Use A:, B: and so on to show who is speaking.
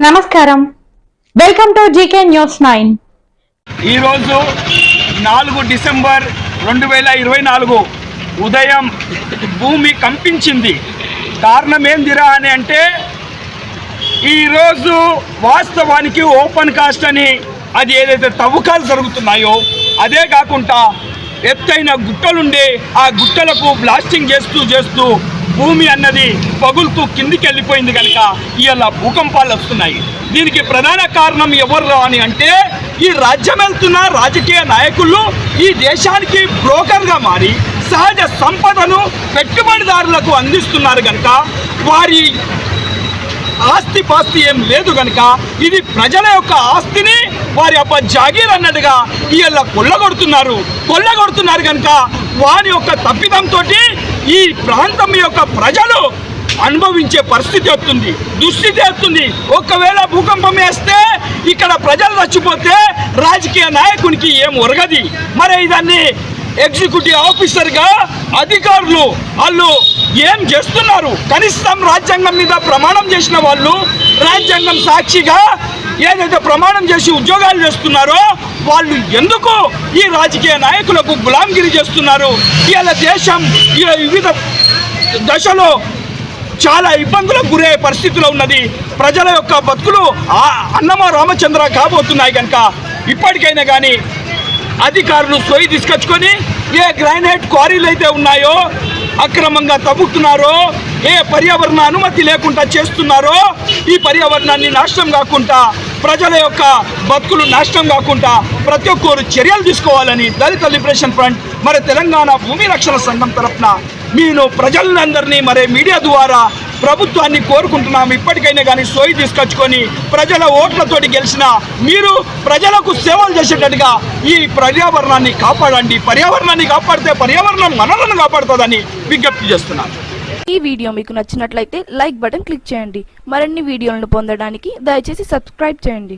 A: నమస్కారం. Welcome to GK news nine.
B: ఈరోజు నాలుగు డిసెంబర్ రెండు వేల ఇరవై నాలుగు ఉదయం భూమి కంపించింది. కారణం ఏందిరా అని అంటే ఈరోజు వాస్తవానికి ఓపెన్ కాస్ట్ అని అది ఏదైతే తవ్వకాలు జరుగుతున్నాయో అదే కాకుండా ఎత్తైన గుట్టలుండే ఆ గుట్టలకు బ్లాస్టింగ్ చేస్తూ చేస్తూ భూమి అన్నది పగులుతూ కిందికి వెళ్ళిపోయింది కనుక ఇవాళ భూకంపాలు వస్తున్నాయి. దీనికి ప్రధాన కారణం ఎవరు అని అంటే ఈ రాజ్యం వెళ్తున్న రాజకీయ నాయకులు ఈ దేశానికి బ్రోకర్గా మారి సహజ సంపదను పెట్టుబడిదారులకు అందిస్తున్నారు కనుక వారి ఆస్తి పాస్తి ఏం లేదు కనుక ఇది ప్రజల యొక్క ఆస్తిని వారి అబ్బ జాగీర్ అన్నట్టుగా వీళ్ళ కొల్లగొడుతున్నారు. కొల్లగొడుతున్నారు కనుక వారి యొక్క తప్పిదంతో ఈ ప్రాంతం యొక్క ప్రజలు అనుభవించే పరిస్థితి వస్తుంది దుస్థితి వస్తుంది. ఒకవేళ భూకంపం వేస్తే ఇక్కడ ప్రజలు చచ్చిపోతే రాజకీయ నాయకునికి ఏం ఒరగది. మరి దాన్ని ఎగ్జిక్యూటివ్ ఆఫీసర్గా అధికారులు వాళ్ళు ఏం చేస్తున్నారు? కనీసం రాజ్యాంగం మీద ప్రమాణం చేసిన వాళ్ళు రాజ్యాంగం సాక్షిగా ఏదైతే ప్రమాణం చేసి ఉద్యోగాలు చేస్తున్నారో వాళ్ళు ఎందుకు ఈ రాజకీయ నాయకులకు గులాంగిరి చేస్తున్నారు? ఇవాళ దేశం ఈ వివిధ దశలో చాలా ఇబ్బందులకు గురయ్యే పరిస్థితిలో ఉన్నది. ప్రజల యొక్క బతుకులు అన్నమ రామచంద్ర కాబోతున్నాయి కనుక ఇప్పటికైనా కానీ అధికారులు సొయ్యి తీసుకొచ్చుకొని ఏ గ్రానైట్ క్వారీలు అయితే ఉన్నాయో అక్రమంగా తవ్వుతున్నారో ఏ పర్యావరణ అనుమతి లేకుండా చేస్తున్నారో ఈ పర్యావరణాన్ని నాశనం కాకుండా ప్రజల యొక్క బతుకులు నాశనం కాకుండా ప్రతి ఒక్కరు చర్యలు తీసుకోవాలని దళిత లిబరేషన్ ఫ్రంట్ మరి తెలంగాణ భూమి రక్షణ సంఘం తరఫున నేను ప్రజలందరినీ మరి మీడియా ద్వారా ప్రభుత్వాన్ని కోరుకుంటున్నాము. ఇప్పటికైనా కానీ సోయి తీసుకొచ్చుకొని ప్రజల ఓట్లతోటి గెలిచిన మీరు ప్రజలకు సేవలు చేసేటట్టుగా ఈ పర్యావరణాన్ని కాపాడండి. పర్యావరణాన్ని కాపాడితే పర్యావరణం మనలను కాపాడుతుందని విజ్ఞప్తి చేస్తున్నాను.
C: ఈ వీడియో మీకు నచ్చినట్లయితే లైక్ బటన్ క్లిక్ చేయండి. మరిన్ని వీడియోలను పొందడానికి దయచేసి సబ్స్క్రైబ్ చేయండి.